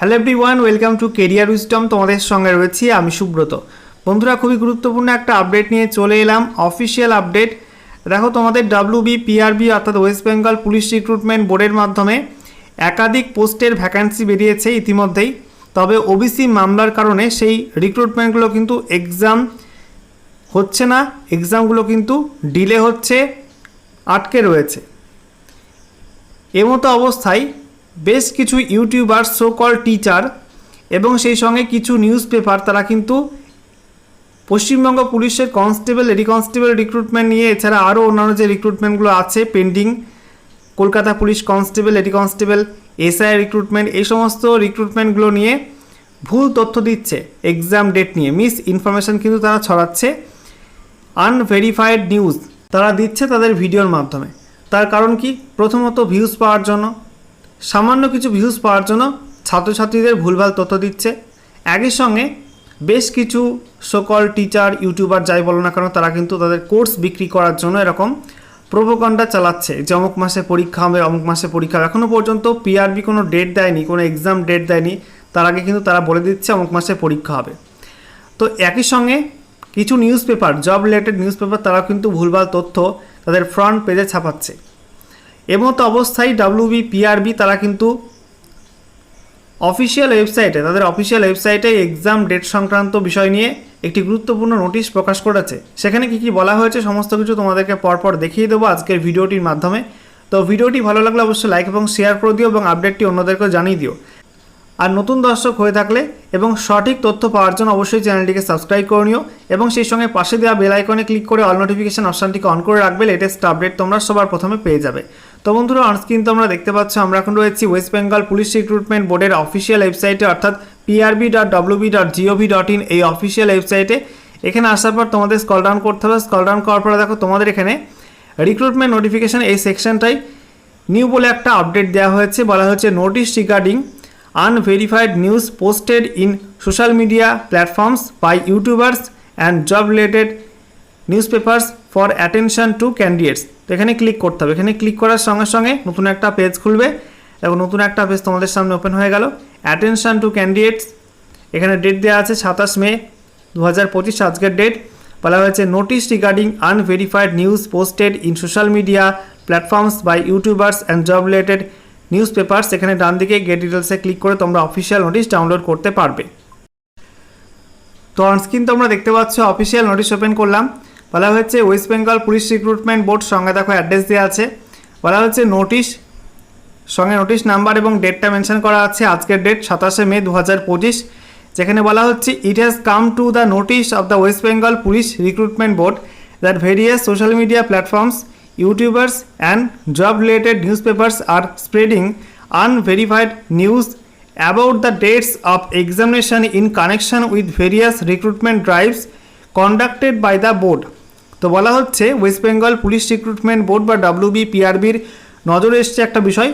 Hello everyone welcome to career wisdom তোমাদের সঙ্গে রয়েছি আমি সুব্রত। বন্ধুরা, খুবই গুরুত্বপূর্ণ একটা আপডেট নিয়ে চলে এলাম অফিসিয়াল আপডেট দেখো, তোমাদের ডাব্লিউ বি পিআরবি অর্থাৎ ওয়েস্ট বেঙ্গল পুলিশ রিক্রুটমেন্ট বোর্ডের মাধ্যমে একাধিক পোস্টের ভ্যাকান্সি বেরিয়েছে ইতিমধ্যেই। তবে ওবিসি মামলার কারণে সেই রিক্রুটমেন্টগুলো কিন্তু এক্সাম হচ্ছে না এক্সামগুলো কিন্তু ডিলে হচ্ছে, আটকে রয়েছে। এমতো অবস্থায় বেশ কিছু ইউটিউবার সো কল টিচার এবং সেই সঙ্গে কিছু নিউজ পেপার তারা কিন্তু পশ্চিমবঙ্গ পুলিশের কনস্টেবল কনস্টেবল রিক্রুটমেন্ট নিয়ে, এছাড়া আরও অন্যান্য যে রিক্রুটমেন্টগুলো আছে pending Kolkata police constable constable SI recruitment এই সমস্ত রিক্রুটমেন্টগুলো নিয়ে ভুল তথ্য দিচ্ছে এক্সাম ডেট নিয়ে। মিস ইনফরমেশন কিন্তু তারা ছড়াচ্ছে। আনভেরিফাইড নিউজ তারা দিচ্ছে তাদের ভিডিওর মাধ্যমে। তার কারণ কি? প্রথমত ভিউজ পাওয়ার জন্য। সামান্য কিছু ভিউজ পাওয়ার জন্য ছাত্রছাত্রীদের ভুলভাল তথ্য দিচ্ছে। একই সঙ্গে বেশ কিছু সকল টিচার ইউটিউবার যাই বলো না কেন, তারা কিন্তু তাদের কোর্স বিক্রি করার জন্য এরকম প্রোপোকাণ্ডা চালাচ্ছে যে অমুক মাসে পরীক্ষা হবে, অমুক মাসে পরীক্ষা হবে। এখনও পর্যন্ত পিআরবি কোনো ডেট দেয়নি, কোনো এক্সাম ডেট দেয়নি। তার আগে কিন্তু তারা বলে দিচ্ছে অমুক মাসে পরীক্ষা হবে। তো একই সঙ্গে কিছু news paper job related news paper তারা কিন্তু ভুলভাল তথ্য তাদের ফ্রন্ট পেজে ছাপাচ্ছে। এমতো অবস্থায় ডাব্লিউবি পিআরবি তারা কিন্তু অফিসিয়াল ওয়েবসাইটে তাদের অফিসিয়াল ওয়েবসাইটে এক্সাম ডেট সংক্রান্ত বিষয় নিয়ে একটি গুরুত্বপূর্ণ নোটিশ প্রকাশ করেছে। সেখানে কি কি বলা হয়েছে সমস্ত কিছু তোমাদেরকে পরপর দেখিয়ে দেবো আজকের ভিডিওটির মাধ্যমে। তো ভিডিওটি ভালো লাগলে অবশ্যই লাইক এবং শেয়ার করে দিও এবং আপডেটটি অন্যদেরকে জানিয়ে দিও। আর নতুন দর্শক হয়ে থাকলে এবং সঠিক তথ্য পাওয়ার জন্য অবশ্যই চ্যানেলটিকে সাবস্ক্রাইব করে নিও এবং সেই সঙ্গে পাশে দেওয়া বেল আইকনে ক্লিক করে অল নোটিফিকেশান অপশানটিকে অন করে রাখবে লেটেস্ট আপডেট তোমরা সবার প্রথমে পেয়ে যাবে। তো বন্ধুরা অনস্ক্রিন তোমরা দেখতে পাচ্ছ, আমরা এখন রয়েছি ওয়েস্ট বেঙ্গল পুলিশ রিক্রুটমেন্ট বোর্ডের অফিসিয়াল ওয়েবসাইটে অর্থাৎ PRB dot WB dot G O V dot in এই অফিসিয়াল ওয়েবসাইটে এখানে আসার পর তোমাদের স্কল ডাউন করতে হবে। স্কল ডাউন করার পরে দেখো, তোমাদের এখানে রিক্রুটমেন্ট নোটিফিকেশন এই সেকশনটাই নিউ বলে একটা আপডেট দেওয়া হয়েছে। বলা হচ্ছে notice regarding unverified news posted in social media platforms by YouTubers and job job related newspapers for attention to candidates তো এখানে ক্লিক করতে হবে। এখানে ক্লিক করার সঙ্গে সঙ্গে নতুন একটা পেজ খুলবে এবং নতুন একটা পেজ তোমাদের সামনে ওপেন হয়ে গেল। অ্যাটেনশন টু ক্যান্ডিডেটস এখানে ডেট দেওয়া আছে সাতাশ মে দু হাজার পঁচিশ আজকের ডেট বলা হয়েছে notice regarding unverified news posted in social media platforms by YouTubers and job related newspaper এখানে ডান দিকে গেট ডিটেলসে ক্লিক করে তোমরা অফিসিয়াল নোটিশ ডাউনলোড করতে পারবে। তো অনস্ক্রিন তোমরা দেখতে পাচ্ছ অফিসিয়াল নোটিশ ওপেন করলাম। বলা হচ্ছে West Bengal police recruitment board সঙ্গে দেখো অ্যাড্রেস দেওয়া আছে। বলা হচ্ছে নোটিশ সঙ্গে নোটিশ নাম্বার এবং ডেটটা মেনশন করা আছে। আজকের ডেট সাতাশে মে দু হাজার পঁচিশ, যেখানে বলা হচ্ছে it has come to the notice of the West Bengal police recruitment board that various social media platforms YouTubers and job related newspapers are spreading unverified news about the dates of examination in connection with various recruitment drives conducted by the board তো বলা হচ্ছে West Bengal police recruitment board বা WB পিআরবির নজরে এসছে একটা বিষয়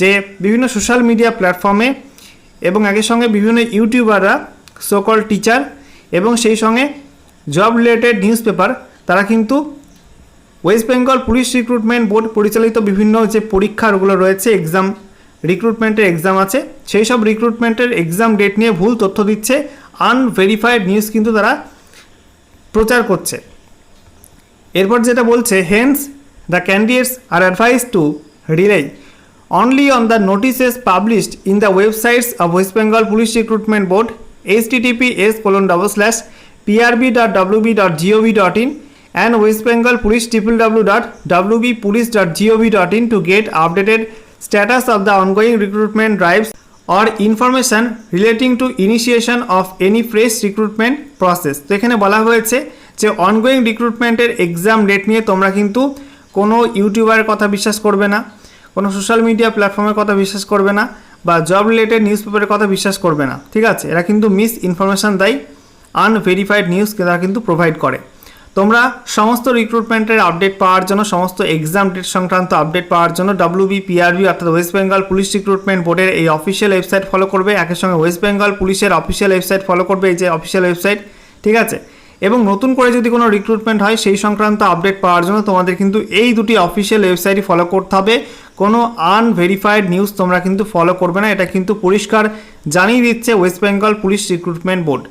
যে বিভিন্ন সোশ্যাল মিডিয়া প্ল্যাটফর্মে এবং একই সঙ্গে বিভিন্ন ইউটিউবাররা সকল টিচার এবং সেই সঙ্গে জব রিলেটেড নিউজ পেপার তারা কিন্তু West Bengal police recruitment board পরিচালিত বিভিন্ন যে পরীক্ষাগুলো রয়েছে এক্সাম রিক্রুটমেন্টের এক্সাম আছে, সেই সব রিক্রুটমেন্টের এক্সাম ডেট নিয়ে ভুল তথ্য দিচ্ছে আনভেরিফাইড নিউজ কিন্তু তারা প্রচার করছে। এরপর যেটা বলছে hence the candidates are advise to rely only on the notices published in the websites of West Bengal police recruitment board H T T P S colon double slash PRB dot WB dot G O V dot in and West Bengal police triple W dot WB police dot G O V dot in to get updated status of the ongoing recruitment drives or information relating to initiation of any fresh recruitment process তো এখানে বলা হয়েছে যে ongoing রিক্রুটমেন্টের exam date নিয়ে তোমরা কিন্তু কোনো ইউটিউবারের কথা বিশ্বাস করবে না, কোনো সোশ্যাল মিডিয়া প্ল্যাটফর্মের কথা বিশ্বাস করবে না, বা জব রিলেটেড নিউজ পেপারের কথা বিশ্বাস করবে না, ঠিক আছে? এরা কিন্তু মিস ইনফরমেশান দেয় আনভেরিফাইড নিউজ তারা কিন্তু প্রোভাইড করে। তোমরা সমস্ত রিক্রুটমেন্টের আপডেট পাওয়ার জন্য, সমস্ত এক্সাম ডেট সংক্রান্ত আপডেট পাওয়ার জন্য ডাব্লিউবি পিআরবি অর্থাৎ ওয়েস্ট বেঙ্গল পুলিশ রিক্রুটমেন্ট বোর্ডের এই অফিসিয়াল ওয়েবসাইট ফলো করবে। একই সঙ্গে ওয়েস্ট বেঙ্গল পুলিশের অফিসিয়াল ওয়েবসাইট ফলো করবে, এই যে অফিসিয়াল ওয়েবসাইট ঠিক আছে? এবং নতুন করে যদি কোনো রিক্রুটমেন্ট হয়, সেই সংক্রান্ত আপডেট পাওয়ার জন্য তোমাদের কিন্তু এই দুটি অফিসিয়াল ওয়েবসাইটই ফলো করতে হবে। কোনো আনভেরিফাইড নিউজ তোমরা কিন্তু ফলো করবে না। এটা কিন্তু পরিষ্কার জানিয়ে দিচ্ছে West Bengal police recruitment board